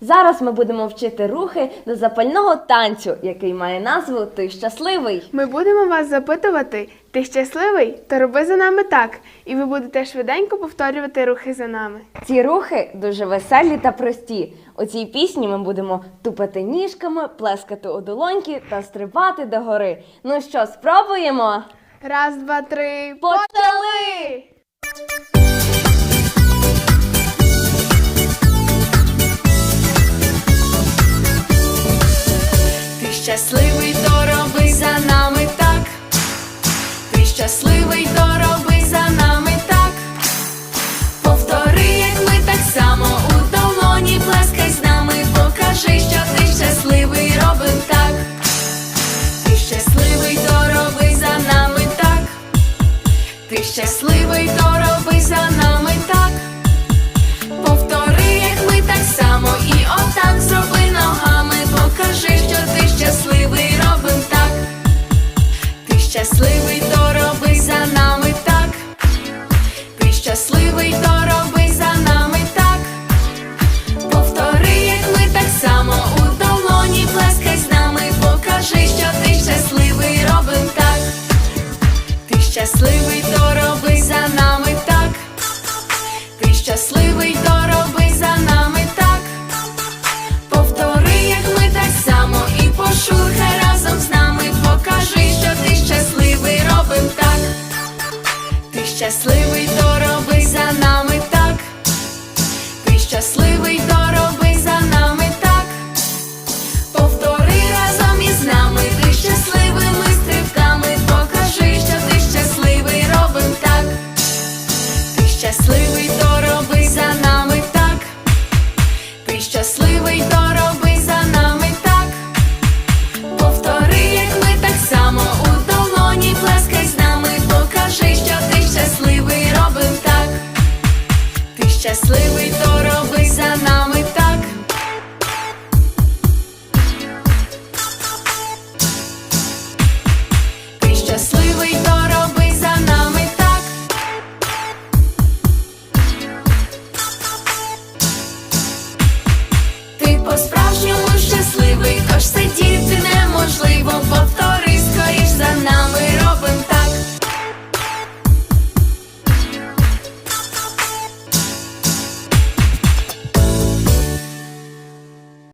Зараз ми будемо вчити рухи до запального танцю, який має назву Ти щасливий. Ми будемо вас запитувати, ти щасливий? То роби за нами так, і ви будете швиденько повторювати рухи за нами. Ці рухи дуже веселі та прості. У цій пісні ми будемо тупати ніжками, плескати у долоньки та стрибати до гори. Ну що, спробуємо? Раз, два, три, Почали! Щасливий, то роби за нами так. Ти щасливий, то роби за нами так. Повтори, як ми так само у долоні плескай з нами, покажи, що ти щасливий, робим так. Ти щасливий, то роби за нами так. Ти щасливий, то роби за нами так. щасливий, то роби за нами так. Повтори, як ми так само у долоні, плескай з нами, покажи, що ти щасливий, робим так. Ти щасливий, то роби за нами так. Ти щасливий, то роби за нами так. Повтори, як ми так само, і пошурхай разом з нами. Покажи, що ти щасливий, робим так. Ти щасливий. щасливий, то роби за нами так. Ти щасливий, то роби за нами так. Ти по-справжньому щасливий, тож сидіти неможливо повторити.